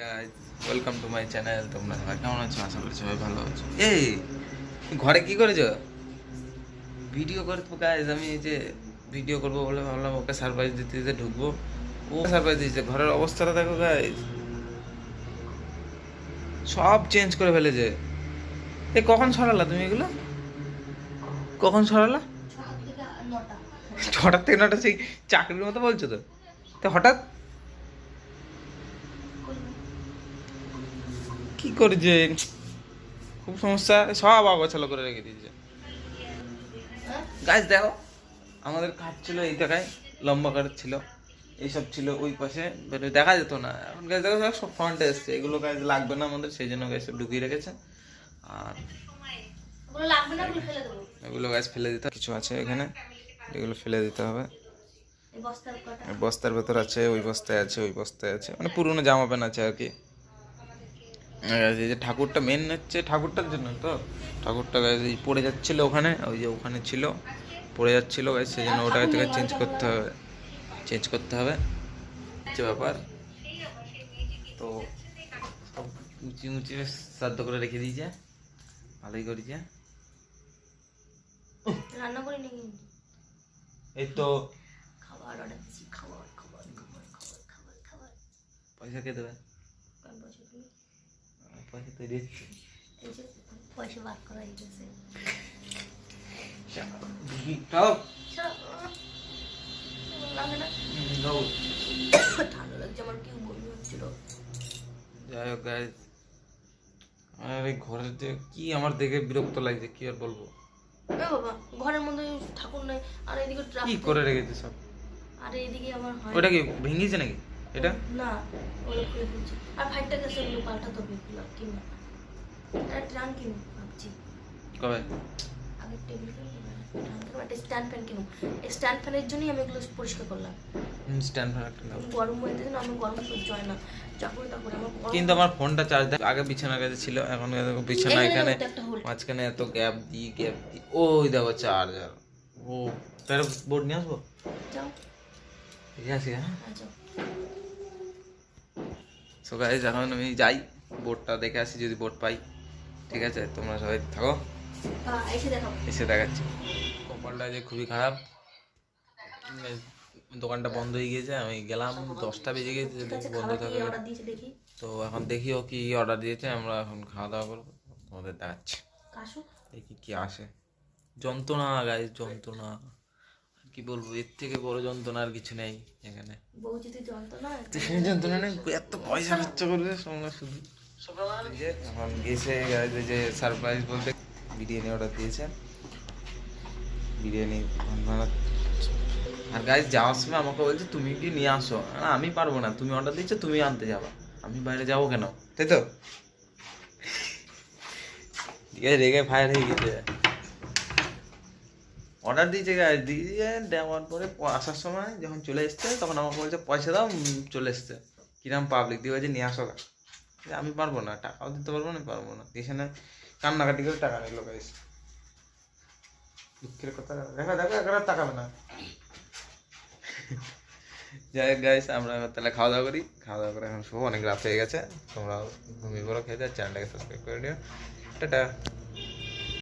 Guys welcome to my channel তোমরা সবাই কেমন আছো? আশা করি সবাই ভালো আছো। এই ঘরে কি করেছ? ভিডিও করব গাইজ আমি যে ভিডিও করব বলে ভাবলাম ওকে সারপ্রাইজ দিতে দিতে ঢুকবো। ও সারপ্রাইজ দিয়েছে। ঘরের অবস্থাটা দেখো গাইজ সব চেঞ্জ করে ফেলেছে। এ কখন সরালা তুমি এগুলো? কখন সরালা? ছটার থেকে নটা সেই চাকরির মতো বলছো তো? তো হঠাৎ কি করেছে খুব সমস্যা। সব অগোছালো করে রেখে দিয়েছে। গাছ দেখো আমাদের কাঠ ছিল এই জায়গায় লম্বা কাঠ ছিল এইসব ছিল ওই পাশে দেখা যেত না। এখন গাছ দেখো সব ফ্রন্টে এসছে। এগুলো গাছ লাগবে না আমাদের সেই জন্য গাছ ঢুকিয়ে রেখেছে। আর এগুলো গাছ ফেলে দিতে কিছু আছে এখানে। এগুলো ফেলে দিতে হবে। বস্তার ভেতর আছে ওই বস্তায় আছে ওই বস্তায় আছে। মানে পুরনো জামা প্যান্ট আছে আর কি। এই যে ঠাকুরটা মেন হচ্ছে ঠাকুরটার জন্য তো? ঠাকুরটা এই পড়ে যাচ্ছিল ওখানে ওই যে ওখানে ছিল পড়ে যাচ্ছিল গাছ সেই জন্য ওটা থেকে চেঞ্জ করতে হবে চেঞ্জ করতে হবে হচ্ছে ব্যাপার। তো সব উঁচি উঁচি শ্রাদ্ধ করে রেখে দিয়েছে ভালোই করেছে। রান্না করে নিয়ে এই তো। খাবার অর্ডার দিচ্ছি খাবার খাবার খাবার খাবার খাবার খাবার। পয়সা কে দেবে? কোন পয়সা তুমি পয়সা তো দিচ্ছি এই যে পয়সা করা হয়ে হচ্ছিল? যাই হোক গাইজ আর এই ঘরের যে কি আমার দেখে বিরক্ত লাগছে কি আর বলব? বাবা ঘরের মধ্যে ঠাকুর নেই আর এদিকে কি করে রেখেছে সব? আর এদিকে আমার ওটা কি ভেঙেছে নাকি? এটা? না ওগুলো খুলে ফেলছি আর ফাইটটা গেছে এগুলো পাল্টাতে হবে এগুলো কিনবো একটা ট্রান কিনবো ভাবছি। কবে? আগে টেবিল একটা স্ট্যান্ড ফ্যান কিনবো স্ট্যান্ড ফ্যানের জন্যই আমি এগুলো পরিষ্কার করলাম। স্ট্যান্ড ফ্যান একটা গরম হয়ে না আমার গরম সহ্য হয় না। যা করে তা করে আমার গরম কিন্তু আমার ফোনটা চার্জ দেয় আগে বিছানার কাছে ছিল এখন দেখো বিছানা এখানে মাঝখানে এত গ্যাপ দিই গ্যাপ দিই ওই দেখো চার্জার ও তার বোর্ড নিয়ে আসব? যাও। ঠিক আছে হ্যাঁ। হ্যাঁ সো গাইজ এখন আমি যাই। বোর্ডটা দেখে আসি যদি বোর্ড পাই। ঠিক আছে তোমরা সবাই থাকো। হ্যাঁ এসে দেখাচ্ছি। কপালটা যে খুবই খারাপ। দোকানটা বন্ধ হয়ে গিয়েছে আমি গেলাম। দশটা বেজে ঠিক বন্ধ থাকে তো এখন দেখি ও কি অর্ডার দিয়েছে আমরা এখন খাওয়া দাওয়া করব। তোমাদের দেখাচ্ছি। দেখি কি আসে। যন্ত্রণা গাইজ যন্ত্রণা। কি বলব এর থেকে বড় যন্ত্রণা আর কিছু নেই এখানে। বউ যদি যন্ত্রণা সেই যন্ত্রণা নেই এত পয়সা খরচা করবে তোমরা শুধু। এখন গেছে এই যে সারপ্রাইজ বলতে বিরিয়ানি অর্ডার দিয়েছে। বিরিয়ানি আর গাইজ যাওয়ার সময় আমাকে বলছে তুমি কি নিয়ে আসো? না, আমি পারব না তুমি অর্ডার দিচ্ছ তুমি আনতে যাবা। আমি বাইরে যাব কেন? তাই তো? ঠিক আছে রেগে ফায়ার হয়ে গেছে। অর্ডার দিয়েছে দিয়ে দেওয়ার পরে আসার সময় যখন চলে এসছে, তখন আমাকে বলছে, পয়সা দাও চলে এসছে। কিরাম পাবলিক দিয়ে বলছে, নিয়ে আসো। আমি পারব না, টাকাও দিতে পারব না পারব না। এখানে কান্নাকাটি করে টাকা নিল গাইজ দুঃখের কথা, দেখা, দেখো একবার তাকাবে না। যাই হোক গাইস আমরা তাহলে খাওয়া দাওয়া করি। খাওয়া দাওয়া করে এখন শো অনেক রাত হয়ে গেছে। তোমরা ঘুমিয়ে পড়ো, খেয়ে যাও চ্যানেলটাকে সাবস্ক্রাইব করে দিও টাটা।